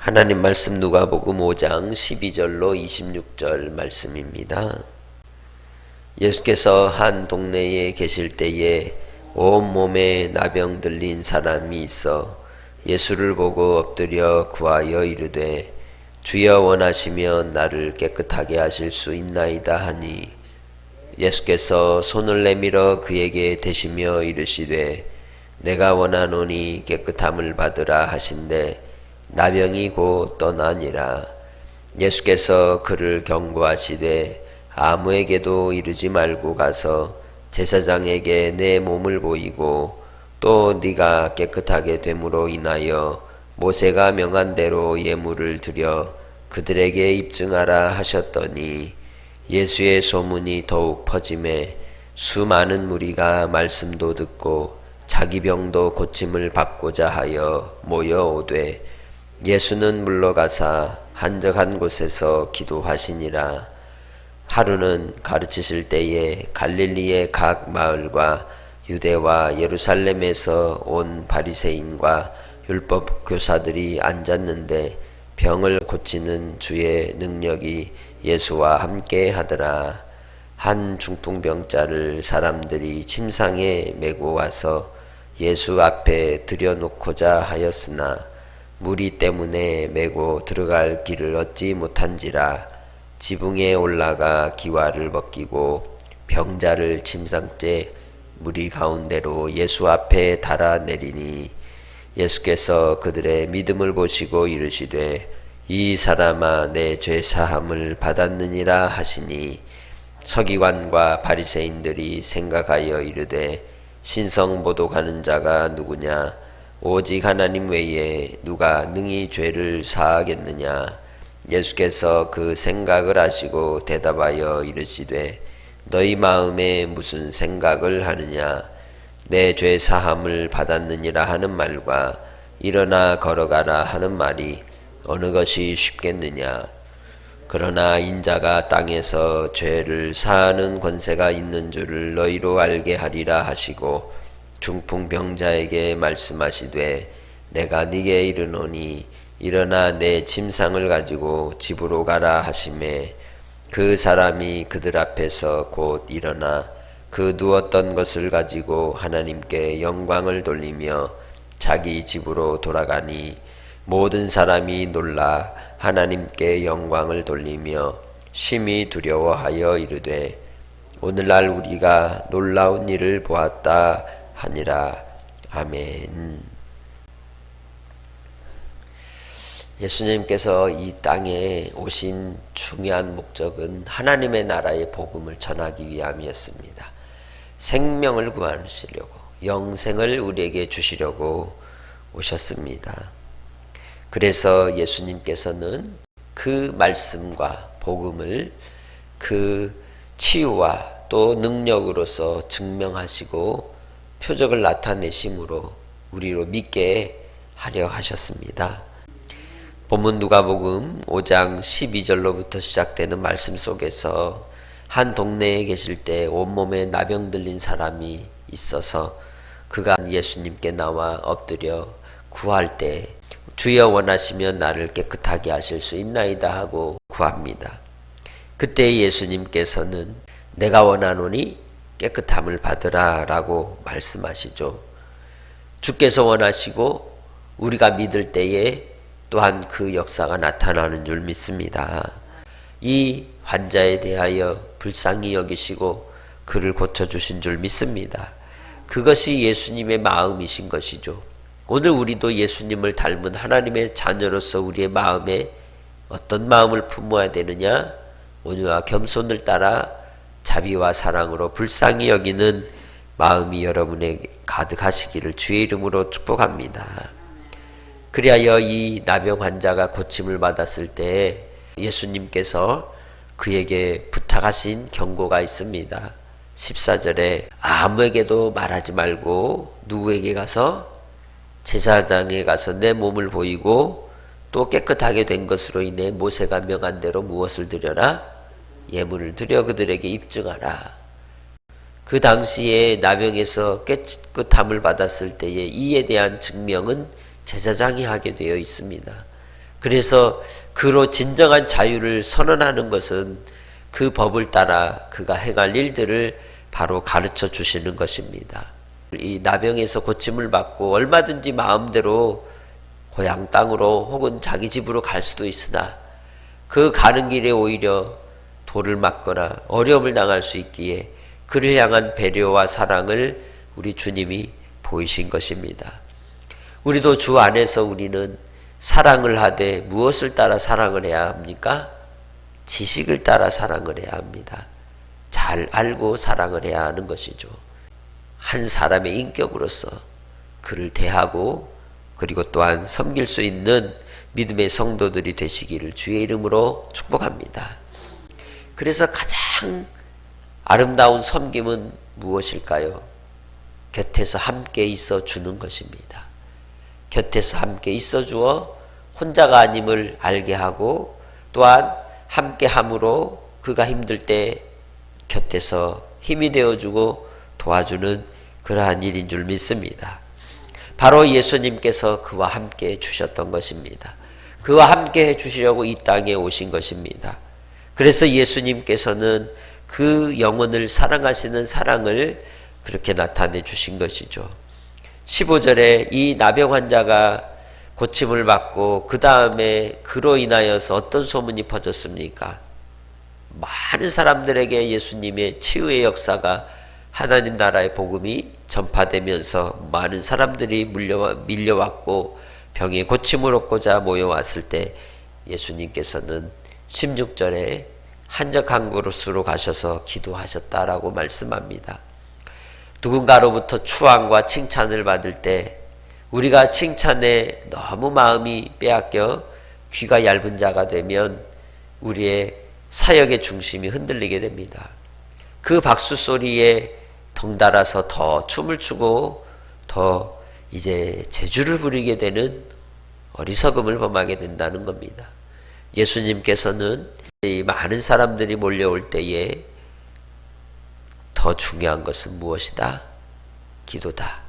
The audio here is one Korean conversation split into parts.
하나님 말씀 누가복음 5장 12절로 26절 말씀입니다. 예수께서 한 동네에 계실 때에 온 몸에 나병 들린 사람이 있어 예수를 보고 엎드려 구하여 이르되 주여 원하시면 나를 깨끗하게 하실 수 있나이다 하니 예수께서 손을 내밀어 그에게 대시며 이르시되 내가 원하노니 깨끗함을 받으라 하신대 나병이 곧 떠나니라. 예수께서 그를 경고하시되 아무에게도 이르지 말고 가서 제사장에게 내 몸을 보이고 또 네가 깨끗하게 됨으로 인하여 모세가 명한 대로 예물을 드려 그들에게 입증하라 하셨더니 예수의 소문이 더욱 퍼짐에 수많은 무리가 말씀도 듣고 자기 병도 고침을 받고자 하여 모여오되 예수는 물러가사 한적한 곳에서 기도하시니라 하루는 가르치실 때에 갈릴리의 각 마을과 유대와 예루살렘에서 온 바리새인과 율법 교사들이 앉았는데 병을 고치는 주의 능력이 예수와 함께 하더라. 한 중풍병자를 사람들이 침상에 메고 와서 예수 앞에 들여놓고자 하였으나 무리 때문에 메고 들어갈 길을 얻지 못한지라 지붕에 올라가 기와를 벗기고 병자를 침상째 무리 가운데로 예수 앞에 달아 내리니 예수께서 그들의 믿음을 보시고 이르시되 이 사람아 내 죄 사함을 받았느니라 하시니 서기관과 바리새인들이 생각하여 이르되 신성 보도 가는 자가 누구냐 오직 하나님 외에 누가 능히 죄를 사하겠느냐? 예수께서 그 생각을 하시고 대답하여 이르시되 너희 마음에 무슨 생각을 하느냐? 내 죄 사함을 받았느니라 하는 말과 일어나 걸어가라 하는 말이 어느 것이 쉽겠느냐? 그러나 인자가 땅에서 죄를 사하는 권세가 있는 줄을 너희로 알게 하리라 하시고 중풍병자에게 말씀하시되 내가 네게 이르노니 일어나 내 침상을 가지고 집으로 가라 하심에 그 사람이 그들 앞에서 곧 일어나 그 누웠던 것을 가지고 하나님께 영광을 돌리며 자기 집으로 돌아가니 모든 사람이 놀라 하나님께 영광을 돌리며 심히 두려워하여 이르되 오늘날 우리가 놀라운 일을 보았다 하니라 아멘. 예수님께서 이 땅에 오신 중요한 목적은 하나님의 나라의 복음을 전하기 위함이었습니다. 생명을 구하시려고, 영생을 우리에게 주시려고 오셨습니다. 그래서 예수님께서는 그 말씀과 복음을 그 치유와 또 능력으로서 증명하시고 표적을 나타내심으로 우리로 믿게 하려 하셨습니다. 본문 누가복음 5장 12절로부터 시작되는 말씀 속에서 한 동네에 계실 때 온몸에 나병 들린 사람이 있어서 그가 예수님께 나와 엎드려 구할 때 주여 원하시면 나를 깨끗하게 하실 수 있나이다 하고 구합니다. 그때 예수님께서는 내가 원하노니 깨끗함을 받으라 라고 말씀하시죠. 주께서 원하시고 우리가 믿을 때에 또한 그 역사가 나타나는 줄 믿습니다. 이 환자에 대하여 불쌍히 여기시고 그를 고쳐주신 줄 믿습니다. 그것이 예수님의 마음이신 것이죠. 오늘 우리도 예수님을 닮은 하나님의 자녀로서 우리의 마음에 어떤 마음을 품어야 되느냐? 온유와 겸손을 따라 자비와 사랑으로 불쌍히 여기는 마음이 여러분에게 가득하시기를 주의 이름으로 축복합니다. 그리하여 이 나병 환자가 고침을 받았을 때 예수님께서 그에게 부탁하신 경고가 있습니다. 14절에 아무에게도 말하지 말고 누구에게 가서 제사장에 가서 내 몸을 보이고 또 깨끗하게 된 것으로 인해 모세가 명한 대로 무엇을 드려라? 예물을 드려 그들에게 입증하라. 그 당시에 나병에서 깨끗함을 받았을 때에 이에 대한 증명은 제사장이 하게 되어 있습니다. 그래서 그로 진정한 자유를 선언하는 것은 그 법을 따라 그가 행할 일들을 바로 가르쳐 주시는 것입니다. 이 나병에서 고침을 받고 얼마든지 마음대로 고향 땅으로 혹은 자기 집으로 갈 수도 있으나 그 가는 길에 오히려 돌을 맞거나 어려움을 당할 수 있기에 그를 향한 배려와 사랑을 우리 주님이 보이신 것입니다. 우리도 주 안에서 우리는 사랑을 하되 무엇을 따라 사랑을 해야 합니까? 지식을 따라 사랑을 해야 합니다. 잘 알고 사랑을 해야 하는 것이죠. 한 사람의 인격으로서 그를 대하고 그리고 또한 섬길 수 있는 믿음의 성도들이 되시기를 주의 이름으로 축복합니다. 그래서 가장 아름다운 섬김은 무엇일까요? 곁에서 함께 있어 주는 것입니다. 곁에서 함께 있어 주어 혼자가 아님을 알게 하고 또한 함께 함으로 그가 힘들 때 곁에서 힘이 되어 주고 도와주는 그러한 일인 줄 믿습니다. 바로 예수님께서 그와 함께 해 주셨던 것입니다. 그와 함께 해 주시려고 이 땅에 오신 것입니다. 그래서 예수님께서는 그 영혼을 사랑하시는 사랑을 그렇게 나타내 주신 것이죠. 15절에 이 나병 환자가 고침을 받고 그 다음에 그로 인하여서 어떤 소문이 퍼졌습니까? 많은 사람들에게 예수님의 치유의 역사가 하나님 나라의 복음이 전파되면서 많은 사람들이 물려 밀려왔고 병에 고침을 얻고자 모여왔을 때 예수님께서는 16절에 한적한 곳으로 가셔서 기도하셨다라고 말씀합니다. 누군가로부터 추앙과 칭찬을 받을 때 우리가 칭찬에 너무 마음이 빼앗겨 귀가 얇은 자가 되면 우리의 사역의 중심이 흔들리게 됩니다. 그 박수 소리에 덩달아서 더 춤을 추고 더 이제 재주를 부리게 되는 어리석음을 범하게 된다는 겁니다. 예수님께서는 이 많은 사람들이 몰려올 때에 더 중요한 것은 무엇이다? 기도다.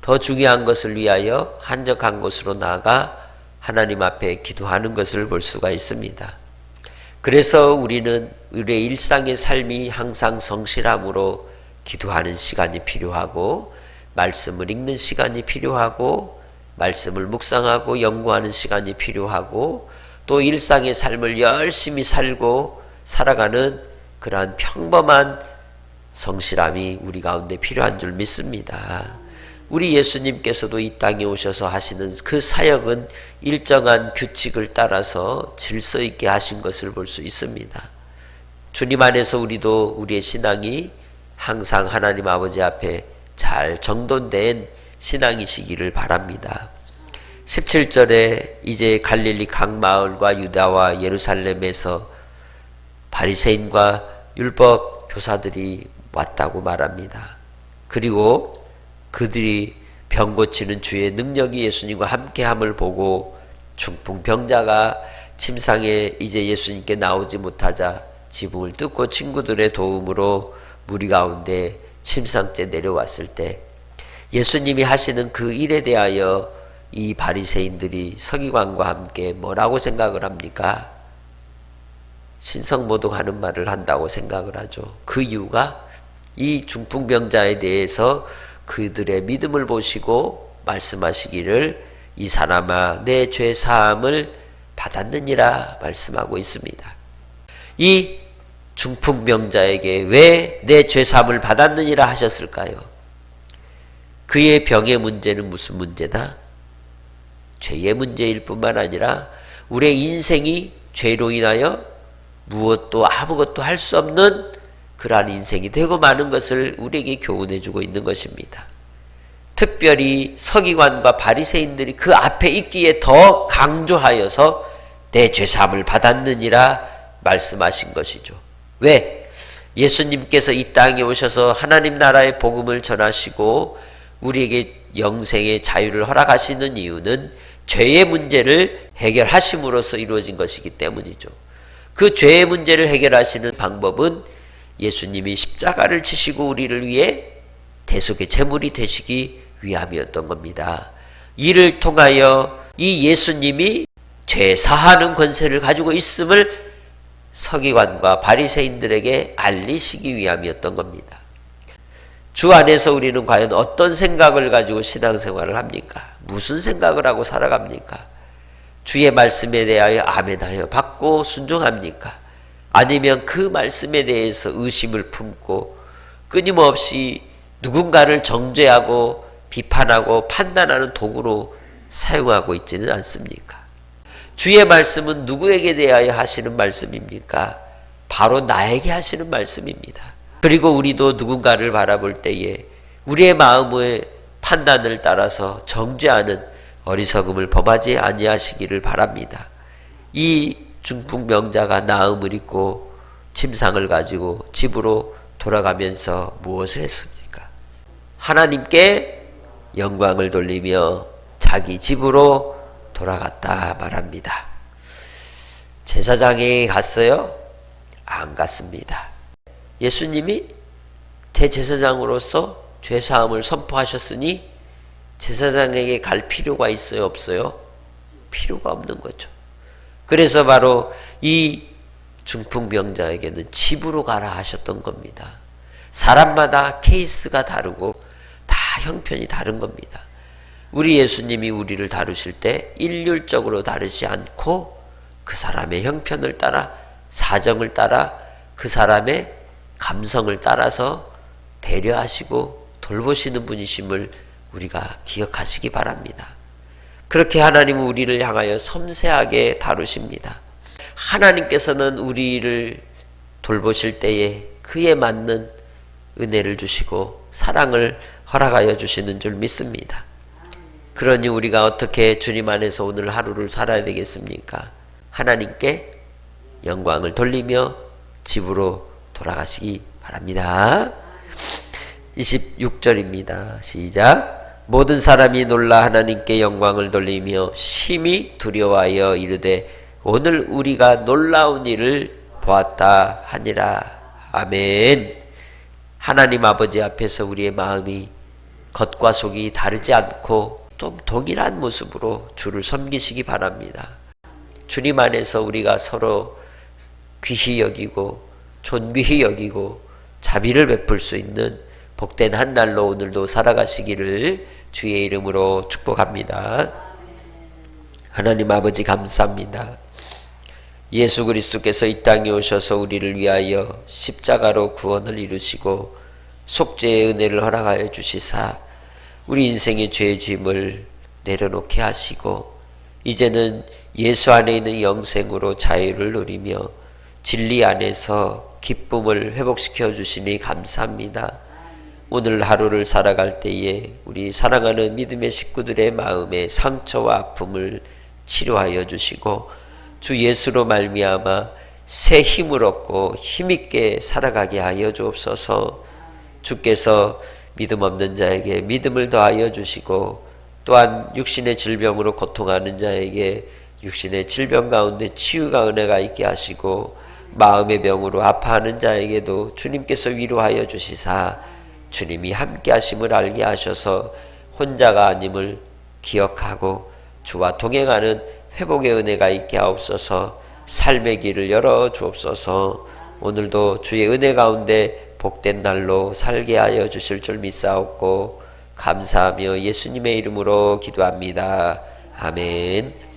더 중요한 것을 위하여 한적한 곳으로 나아가 하나님 앞에 기도하는 것을 볼 수가 있습니다. 그래서 우리는 우리의 일상의 삶이 항상 성실함으로 기도하는 시간이 필요하고 말씀을 읽는 시간이 필요하고 말씀을 묵상하고 연구하는 시간이 필요하고 또 일상의 삶을 열심히 살고 살아가는 그러한 평범한 성실함이 우리 가운데 필요한 줄 믿습니다. 우리 예수님께서도 이 땅에 오셔서 하시는 그 사역은 일정한 규칙을 따라서 질서 있게 하신 것을 볼 수 있습니다. 주님 안에서 우리도 우리의 신앙이 항상 하나님 아버지 앞에 잘 정돈된 신앙이시기를 바랍니다. 17절에 이제 갈릴리 각 마을과 유다와 예루살렘에서 바리새인과 율법 교사들이 왔다고 말합니다. 그리고 그들이 병 고치는 주의 능력이 예수님과 함께함을 보고 중풍 병자가 침상에 이제 예수님께 나오지 못하자 지붕을 뜯고 친구들의 도움으로 무리 가운데 침상째 내려왔을 때 예수님이 하시는 그 일에 대하여 이 바리새인들이 서기관과 함께 뭐라고 생각을 합니까? 신성모독 하는 말을 한다고 생각을 하죠. 그 이유가 이 중풍병자에 대해서 그들의 믿음을 보시고 말씀하시기를 이 사람아 내 죄 사함을 받았느니라 말씀하고 있습니다. 이 중풍병자에게 왜 내 죄 사함을 받았느니라 하셨을까요? 그의 병의 문제는 무슨 문제다? 죄의 문제일 뿐만 아니라 우리의 인생이 죄로 인하여 무엇도 아무것도 할 수 없는 그러한 인생이 되고 마는 것을 우리에게 교훈해 주고 있는 것입니다. 특별히 서기관과 바리새인들이 그 앞에 있기에 더 강조하여서 내 죄사함을 받았느니라 말씀하신 것이죠. 왜? 예수님께서 이 땅에 오셔서 하나님 나라의 복음을 전하시고 우리에게 영생의 자유를 허락하시는 이유는 죄의 문제를 해결하심으로써 이루어진 것이기 때문이죠. 그 죄의 문제를 해결하시는 방법은 예수님이 십자가를 치시고 우리를 위해 대속의 제물이 되시기 위함이었던 겁니다. 이를 통하여 이 예수님이 죄 사하는 권세를 가지고 있음을 서기관과 바리새인들에게 알리시기 위함이었던 겁니다. 주 안에서 우리는 과연 어떤 생각을 가지고 신앙생활을 합니까? 무슨 생각을 하고 살아갑니까? 주의 말씀에 대하여 아멘하여 받고 순종합니까? 아니면 그 말씀에 대해서 의심을 품고 끊임없이 누군가를 정죄하고 비판하고 판단하는 도구로 사용하고 있지는 않습니까? 주의 말씀은 누구에게 대하여 하시는 말씀입니까? 바로 나에게 하시는 말씀입니다. 그리고 우리도 누군가를 바라볼 때에 우리의 마음의 판단을 따라서 정죄하는 어리석음을 범하지 아니하시기를 바랍니다. 이 중풍병자가 나음을 입고 침상을 가지고 집으로 돌아가면서 무엇을 했습니까? 하나님께 영광을 돌리며 자기 집으로 돌아갔다 말합니다. 제사장에 갔어요? 안 갔습니다. 예수님이 대제사장으로서 죄사함을 선포하셨으니 제사장에게 갈 필요가 있어요, 없어요? 필요가 없는 거죠. 그래서 바로 이 중풍병자에게는 집으로 가라 하셨던 겁니다. 사람마다 케이스가 다르고 다 형편이 다른 겁니다. 우리 예수님이 우리를 다루실 때 일률적으로 다르지 않고 그 사람의 형편을 따라 사정을 따라 그 사람의 감성을 따라서 배려하시고 돌보시는 분이심을 우리가 기억하시기 바랍니다. 그렇게 하나님은 우리를 향하여 섬세하게 다루십니다. 하나님께서는 우리를 돌보실 때에 그에 맞는 은혜를 주시고 사랑을 허락하여 주시는 줄 믿습니다. 그러니 우리가 어떻게 주님 안에서 오늘 하루를 살아야 되겠습니까? 하나님께 영광을 돌리며 집으로 돌아가시기 바랍니다. 26절입니다. 시작. 모든 사람이 놀라 하나님께 영광을 돌리며 심히 두려워하여 이르되 오늘 우리가 놀라운 일을 보았다 하니라. 아멘. 하나님 아버지 앞에서 우리의 마음이 겉과 속이 다르지 않고 또 동일한 모습으로 주를 섬기시기 바랍니다. 주님 안에서 우리가 서로 귀히 여기고 존귀히 여기고 자비를 베풀 수 있는 복된 한 날로 오늘도 살아가시기를 주의 이름으로 축복합니다. 하나님 아버지 감사합니다. 예수 그리스도께서 이 땅에 오셔서 우리를 위하여 십자가로 구원을 이루시고 속죄의 은혜를 허락하여 주시사 우리 인생의 죄 짐을 내려놓게 하시고 이제는 예수 안에 있는 영생으로 자유를 누리며 진리 안에서 기쁨을 회복시켜 주시니 감사합니다. 오늘 하루를 살아갈 때에 우리 사랑하는 믿음의 식구들의 마음의 상처와 아픔을 치료하여 주시고 주 예수로 말미암아 새 힘을 얻고 힘있게 살아가게 하여 주옵소서. 주께서 믿음 없는 자에게 믿음을 더하여 주시고 또한 육신의 질병으로 고통하는 자에게 육신의 질병 가운데 치유가 은혜가 있게 하시고 마음의 병으로 아파하는 자에게도 주님께서 위로하여 주시사 주님이 함께 하심을 알게 하셔서 혼자가 아님을 기억하고 주와 동행하는 회복의 은혜가 있게 하옵소서 삶의 길을 열어 주옵소서 오늘도 주의 은혜 가운데 복된 날로 살게 하여 주실 줄 믿사옵고 감사하며 예수님의 이름으로 기도합니다. 아멘.